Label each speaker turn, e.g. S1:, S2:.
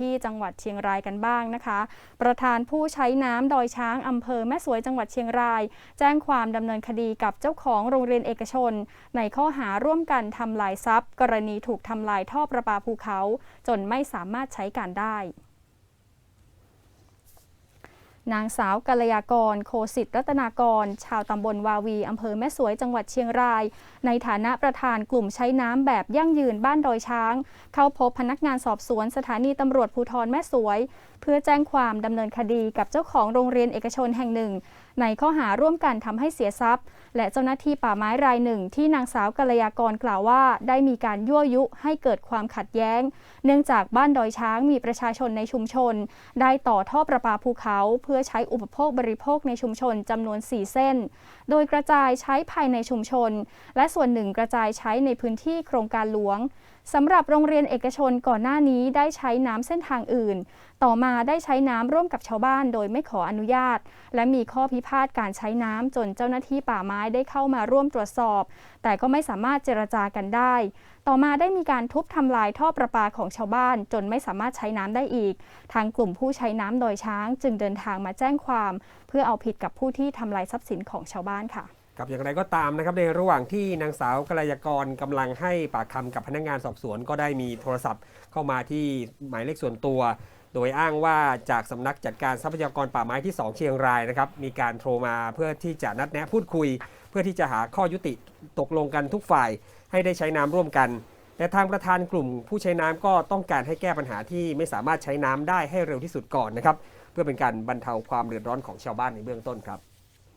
S1: ที่จังหวัดเชียงรายกันบ้างนะคะ ประธานผู้ใช้น้ำดอยช้างอำเภอแม่สวยจังหวัดเชียงราย แจ้งความดำเนินคดีกับเจ้าของโรงเรียนเอกชน ในข้อหาร่วมกันทำลายทรัพย์ กรณีถูกทำลายท่อประปาภูเขา จนไม่สามารถใช้การได้ นางสาวกัลยากร โคสิตรัตนากร ชาวตำบลวาวีอำเภอแม่สวยจังหวัดเชียงราย ในฐานะประธานกลุ่มใช้น้ำแบบยั่งยืนบ้านดอยช้าง เข้าพบพนักงานสอบสวนสถานีตำรวจภูธรแม่สวย เพื่อแจ้งความดำเนินคดีกับเจ้าของโรงเรียนเอกชนแห่งหนึ่ง ในข้อหาร่วมกันทำให้เสียทรัพย์ และเจ้าหน้าที่ป่าไม้รายหนึ่ง ที่นางสาวกัลยากรกล่าวว่า ได้มีการยั่วยุให้เกิดความขัดแย้ง เนื่องจากบ้านดอยช้างมีประชาชนในชุมชน ได้ต่อท่อประปาภูเขาเพื่อใช้อุปโภคบริโภคในชุมชนจำนวน 4 เส้น โดยกระจายใช้ภายในชุมชน และส่วนหนึ่งกระจายใช้ในพื้นที่โครงการหลวง สำหรับโรงเรียนเอกชนก่อนหน้านี้ได้ใช้น้ำเส้นทางอื่น ต่อมาได้ใช้น้ำร่วมกับชาวบ้านโดยไม่ขออนุญาต และมีข้อพิพาทการใช้น้ำจนเจ้าหน้าที่ป่าไม้ได้เข้ามาร่วมตรวจสอบ แต่ก็ไม่สามารถเจรจากันได้ ต่อมาได้มีการทุบทำลายท่อประปาของชาวบ้าน จนไม่สามารถใช้น้ำได้อีก ทางกลุ่มผู้ใช้น้ำดอยช้าง จึงเดินทางมาแจ้งความ เพื่อเอาผิดกับผู้ที่ทำลายทรัพย์สินของชาวบ้านค่ะ
S2: ครับอย่างไรก็ตามนะครับในระหว่างที่นางสาวกัลยากรกำลังให้ปากคำกับพนักงานสอบสวน ก็ได้มีโทรศัพท์เข้ามาที่หมายเลขส่วนตัว โดยอ้างว่าจากสำนักจัดการทรัพยากรป่าไม้ที่ 2 เชียงรายนะครับมีการโทรมาเพื่อที่จะนัดแนะพูดคุย เพื่อที่จะหาข้อยุติตกลงกันทุกฝ่ายให้ได้ใช้น้ำร่วมกัน แต่ทางประธานกลุ่มผู้ใช้น้ำก็ต้องการให้แก้ปัญหาที่ไม่สามารถใช้น้ำได้ให้เร็วที่สุดก่อนนะครับเพื่อเป็นการบรรเทาความเดือดร้อนของชาวบ้านในเบื้องต้นครับ